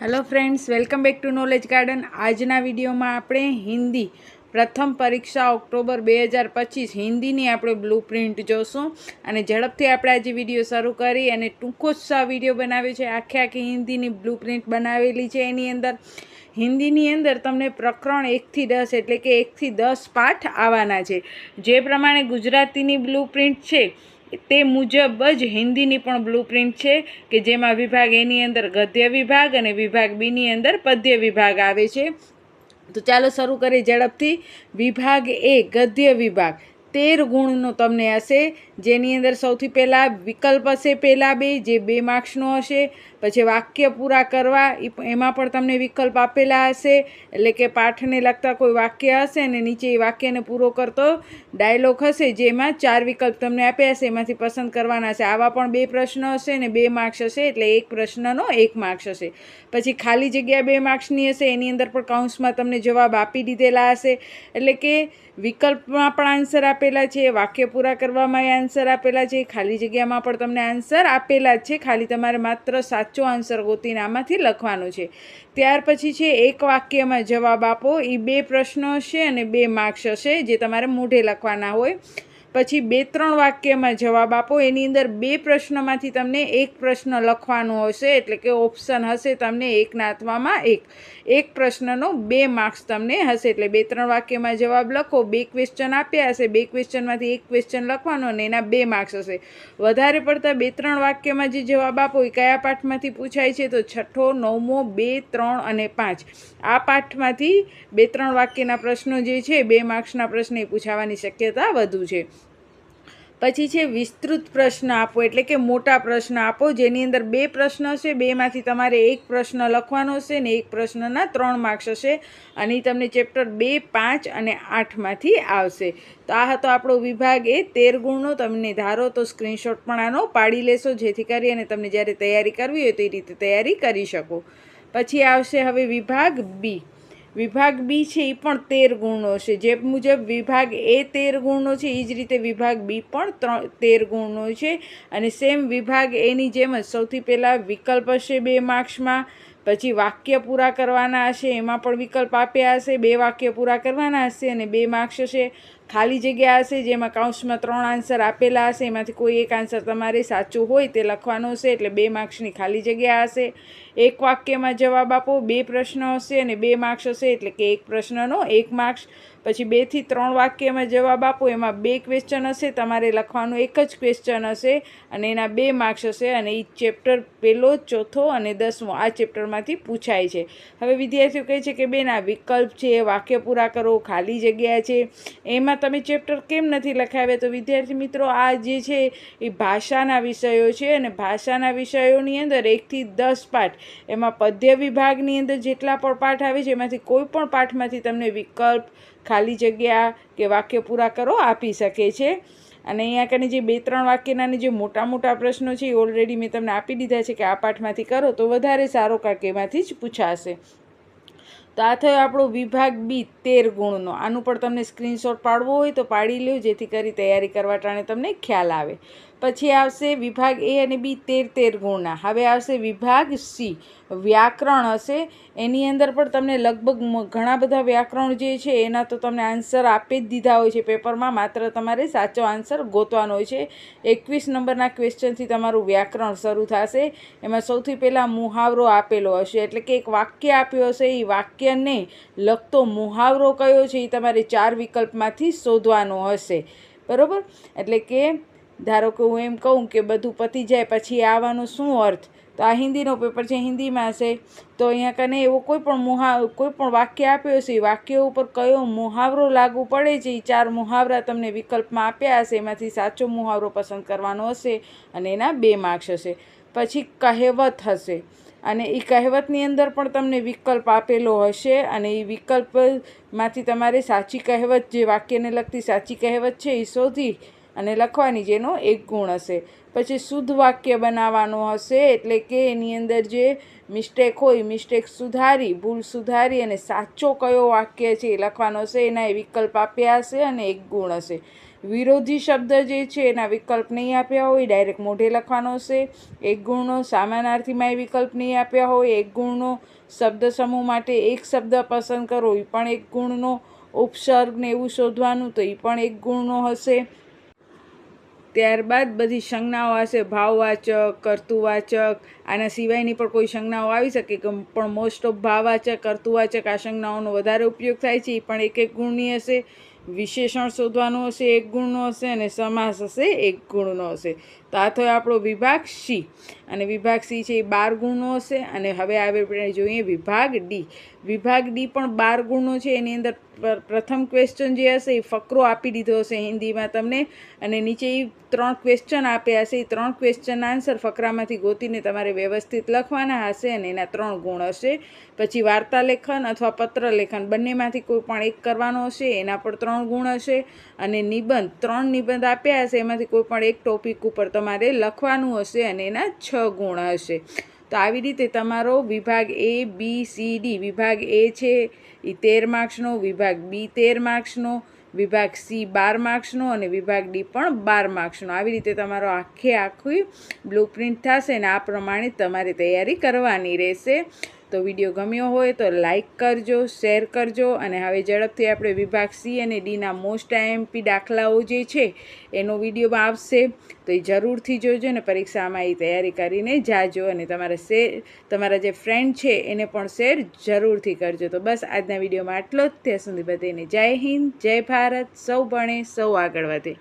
Hello friends welcome back to knowledge garden આજના વિડીયોમાં આપણે હિન્દી પ્રથમ પરીક્ષા ઓક્ટોબર બે હજાર પચીસ હિન્દીની આપણે બ્લુ પ્રિન્ટ જોશું અને ઝડપથી આપણે આજે વીડિયો શરૂ કરી અને ટૂંકો જ સા વીડિયો બનાવ્યો છે. આખે આખી હિન્દીની બ્લુ પ્રિન્ટ બનાવેલી છે એની અંદર. હિન્દીની અંદર તમને પ્રકરણ એકથી દસ એટલે કે એકથી દસ પાઠ આવવાના છે. જે પ્રમાણે ગુજરાતીની બ્લુ પ્રિન્ટ છે તે મુજબ જ હિન્દીની પણ બ્લુ પ્રિન્ટ છે કે જેમાં વિભાગ એની અંદર ગદ્ય વિભાગ અને વિભાગ બીની અંદર પદ્ય વિભાગ આવે છે. તો ચાલો શરૂ કરીએ ઝડપથી. વિભાગ એ ગદ્ય વિભાગ. તેર ગુણનો તમને હશે. જેની અંદર સૌથી પહેલાં વિકલ્પ હશે પહેલાં બે, જે બે માર્ક્સનો હશે. પછી વાક્ય પૂરા કરવા એમાં પણ તમને વિકલ્પ આપેલા હશે. એટલે કે પાઠને લગતા કોઈ વાક્ય હશે અને નીચે એ વાક્યને પૂરો કરતો ડાયલોગ હશે, જેમાં ચાર વિકલ્પ તમને આપ્યા હશે. એમાંથી પસંદ કરવાના હશે. આવા પણ બે પ્રશ્ન હશે અને બે માર્ક્સ હશે, એટલે એક પ્રશ્નનો એક માર્ક્સ હશે. પછી ખાલી જગ્યા બે માર્ક્સની હશે, એની અંદર પણ કાઉન્સમાં તમને જવાબ આપી દીધેલા હશે. એટલે કે વિકલ્પમાં પણ આન્સર આપેલા છે, વાક્ય પૂરા કરવામાં આન્સર આપેલા છે, ખાલી જગ્યામાં પણ તમને આન્સર આપેલા જ છે. ખાલી તમારે માત્ર સાચો આન્સર ગોતીને આમાંથી લખવાનો છે. ત્યાર પછી છે, એક વાક્યમાં જવાબ આપો. એ બે પ્રશ્નો હશે અને બે માર્ક્સ હશે જે તમારે મોઢે લખવાના હોય. પછી બે ત્રણ વાક્યમાં જવાબ આપો. એની અંદર બે પ્રશ્નમાંથી તમને એક પ્રશ્ન લખવાનો હશે, એટલે કે ઓપ્શન હશે તમને એક નાતવામાં એક. એક પ્રશ્નનો બે માર્ક્સ તમને હશે, એટલે બે ત્રણ વાક્યમાં જવાબ લખો. બે ક્વેશ્ચન આપ્યા હશે, બે ક્વેશ્ચનમાંથી એક ક્વેશ્ચન લખવાનો અને એના બે માર્ક્સ હશે. વધારે પડતા બે ત્રણ વાક્યમાં જે જવાબ આપો, એ કયા પાઠમાંથી પૂછાય છે? તો છઠ્ઠો, નવમો, બે, ત્રણ અને પાંચ. આ પાઠમાંથી બે ત્રણ વાક્યના પ્રશ્નો જે છે, બે માર્ક્સના પ્રશ્ન એ પૂછાવાની શક્યતા વધુ છે. પછી છે વિસ્તૃત પ્રશ્ન આપો એટલે કે મોટા પ્રશ્ન આપો, જેની અંદર બે પ્રશ્ન હશે, બેમાંથી તમારે એક પ્રશ્ન લખવાનો હશે ને એક પ્રશ્નના ત્રણ માર્ક્સ હશે અને તમને ચેપ્ટર બે, પાંચ અને આઠમાંથી આવશે. તો આ હતો આપણો વિભાગ એ તેર ગુણનો, તમને ધારો તો સ્ક્રીનશોટ પણ આનો પાડી લેશો, જેથી કરી અને તમને જ્યારે તૈયારી કરવી હોય તો એ રીતે તૈયારી કરી શકો. પછી આવશે હવે વિભાગ બી. વિભાગ બી છે એ પણ તેર ગુણનો છે. જે મુજબ વિભાગ એ તેર ગુણનો છે એ જ રીતે વિભાગ બી પણ ત્રણ તેર ગુણનો છે. અને સેમ વિભાગ એની જેમ જ સૌથી પહેલાં વિકલ્પ હશે બે માર્ક્સમાં, પછી વાક્ય પૂરા કરવાના હશે, એમાં પણ વિકલ્પ આપ્યા હશે, બે વાક્ય પૂરા કરવાના હશે અને બે માર્ક્સ હશે. ખાલી જગ્યા હશે જેમાં કાઉન્સમાં ત્રણ આન્સર આપેલા હશે, એમાંથી કોઈ એક આન્સર તમારે સાચું હોય તે લખવાનો હશે, એટલે બે માર્ક્સની ખાલી જગ્યા હશે. એક વાક્યમાં જવાબ આપો, બે પ્રશ્ન હશે અને બે માર્ક્સ હશે, એટલે કે એક પ્રશ્નનો એક માર્ક્સ પછી બેથી ત્રણ વાક્યમાં જવાબ આપો. એમાં બે ક્વેશ્ચન હશે, તમારે લખવાનું એક જ ક્વેશ્ચન હશે અને એના બે માર્ક્સ હશે અને એ ચેપ્ટર પહેલો, ચોથો અને દસમો આ ચેપ્ટરમાંથી પૂછાય છે. હવે વિદ્યાર્થીઓ કહે છે કે બેન વિકલ્પ છે, વાક્ય પૂરા કરો, ખાલી જગ્યા છે. એમાં તમે ચેપ્ટર કેમ નથી લખાવ્યા? તો વિદ્યાર્થી મિત્રો, આ જે છે એ ભાષાના વિષયો છે અને ભાષાના વિષયોની અંદર એકથી દસ પાઠ. એમાં પદ્ય વિભાગની અંદર જેટલા પણ પાઠ આવે છે, એમાંથી કોઈ પણ પાઠમાંથી તમને વિકલ્પ ખાલી જગ્યા કે વાક્ય પૂરા કરો, આપી શકે છે. અને અહીંયા કને જે બે ત્રણ વાક્યના જે મોટા મોટા પ્રશ્નો છે એ ઓલરેડી મેં તમને આપી દીધા છે કે આ પાઠમાંથી કરો તો વધારે સારો કારણ એમાંથી જ પૂછાશે. તો આ થયો આપણો વિભાગ બી, તેર ગુણનો. આનું પણ તમને સ્ક્રીનશોટ પાડવો હોય તો પાડી લ્યો, જેથી કરી તૈયારી કરવા ટાણે તમને ખ્યાલ આવે. પછી આવશે વિભાગ એ અને બી તેર તેર ગુણના. હવે આવશે વિભાગ સી. વ્યાકરણ હશે. એની અંદર પણ તમને લગભગ ઘણા બધા વ્યાકરણ જે છે, એના તો તમને આન્સર આપી જ દીધા હોય છે પેપરમાં. માત્ર તમારે સાચો આન્સર ગોતવાનો હોય છે. એકવીસ નંબરના ક્વેશ્ચનથી તમારું વ્યાકરણ શરૂ થશે. એમાં સૌથી પહેલાં મુહાવરો આપેલો હશે. એટલે કે એક વાક્ય આપ્યો હશે. એ વાક્યને લગતો મુહાવરો કયો છે એ તમારે ચાર વિકલ્પમાંથી શોધવાનો હશે. બરાબર? એટલે કે ધારો કે હું એમ કહું કે બધું પતી જાય પછી આવવાનો શું અર્થ? તો આ હિન્દીનો પેપર છે, હિન્દીમાં હશે. તો અહીંયા કને એવો કોઈ પણ મુહા, કોઈ પણ વાક્ય આપ્યો હશે, એ વાક્ય ઉપર કયો મુહાવરો લાગુ પડે છે એ ચાર મુહાવરા તમને વિકલ્પમાં આપ્યા હશે, એમાંથી સાચો મુહાવરો પસંદ કરવાનો હશે અને એના બે માર્ક્સ હશે. પછી કહેવત હશે. અને એ કહેવતની અંદર પણ તમને વિકલ્પ આપેલો હશે અને એ વિકલ્પમાંથી તમારે સાચી કહેવત જે વાક્યને લગતી સાચી કહેવત છે એ શોધી અને લખવાની જેનો એક ગુણ હશે. પછી શુદ્ધ વાક્ય બનાવવાનું હશે એટલે કે એની અંદર જે મિસ્ટેક હોય મિસ્ટેક સુધારી, ભૂલ સુધારી અને સાચો કયો વાક્ય છે એ લખવાનો હશે, એના એ વિકલ્પ આપ્યા હશે અને એક ગુણ હશે. વિરોધી શબ્દ જે છે એના વિકલ્પ નહીં આપ્યા હોય ડાયરેક્ટ મોઢે લખવાનો હશે, એક ગુણનો સામાનાર્થીમાં એ વિકલ્પ નહીં આપ્યા હોય, એક ગુણનો શબ્દ સમૂહ માટે એક શબ્દ પસંદ કરો એ પણ એક ગુણનો ઉપસર્ગ ને એવું શોધવાનું, તો એ પણ એક ગુણનો હશે. ત્યારબાદ બધી સંજ્ઞાઓ હશે. ભાવવાચક, કર્તુવાચક, આના સિવાયની પણ કોઈ સંજ્ઞાઓ આવી શકે કે પણ મોસ્ટ ઓફ ભાવવાચક, કર્તુવાચક આ સંજ્ઞાઓનો વધારે ઉપયોગ થાય છે. એ પણ એક એક ગુણની હશે. વિશેષણ શોધવાનું હશે, એક ગુણનો હશે અને સમાસ હશે, એક ગુણનો હશે. તો આ થયો આપણો વિભાગ સી. અને વિભાગ સી છે એ બાર ગુણનો હશે. અને હવે આપણે જોઈએ વિભાગ ડી. વિભાગ ડી પણ બાર ગુણનો છે. એની અંદર પ્રથમ ક્વેશ્ચન જે હશે એ ફકરો આપી દીધો હશે હિન્દીમાં તમને. અને નીચે એ ત્રણ ક્વેશ્ચન આપ્યા હશે. એ ત્રણ ક્વેશ્ચન આન્સર ફકરામાંથી ગોતીને તમારે વ્યવસ્થિત લખવાના હશે અને એના ત્રણ ગુણ હશે. પછી વાર્તા લેખન અથવા પત્ર લેખન બંનેમાંથી કોઈ પણ એક કરવાનો હશે, એના પર ત્રણ ગુણ હશે. અને નિબંધ, ત્રણ નિબંધ આપ્યા હશે, એમાંથી કોઈ પણ એક ટોપિક ઉપર તમારે લખવાનું હશે અને એના છ ગુણ હશે. તો આવી રીતે તમારો વિભાગ એ, બી, સી, ડી વિભાગ એ છે એ તેર માર્ક્સનો, વિભાગ બી તેર માર્ક્સનો, વિભાગ સી બાર માર્ક્સનો અને વિભાગ ડી પણ બાર માર્ક્સનો. આવી રીતે તમારો આખે આખી બ્લુ પ્રિન્ટ થશે ને આ પ્રમાણે તમારે તૈયારી કરવાની રહેશે. તો વીડિયો ગમ્યો હોય તો લાઈક કરજો, શેર કરજો અને હવે ઝડપથી આપણે વિભાગ સી અને ડીના મોસ્ટ આઈએમપી દાખલાઓ જે છે એનો વિડીયોમાં આવશે. તો એ જરૂરથી જોજો ને પરીક્ષામાં એ તૈયારી કરીને જાજો અને તમારા શેર, તમારા જે ફ્રેન્ડ છે એને પણ શેર જરૂરથી કરજો. તો બસ આજના વિડીયોમાં આટલો જ. ત્યાં સુધી બધાને જય હિન્દ, જય ભારત, સૌ ભણે, સૌ આગળ વધે.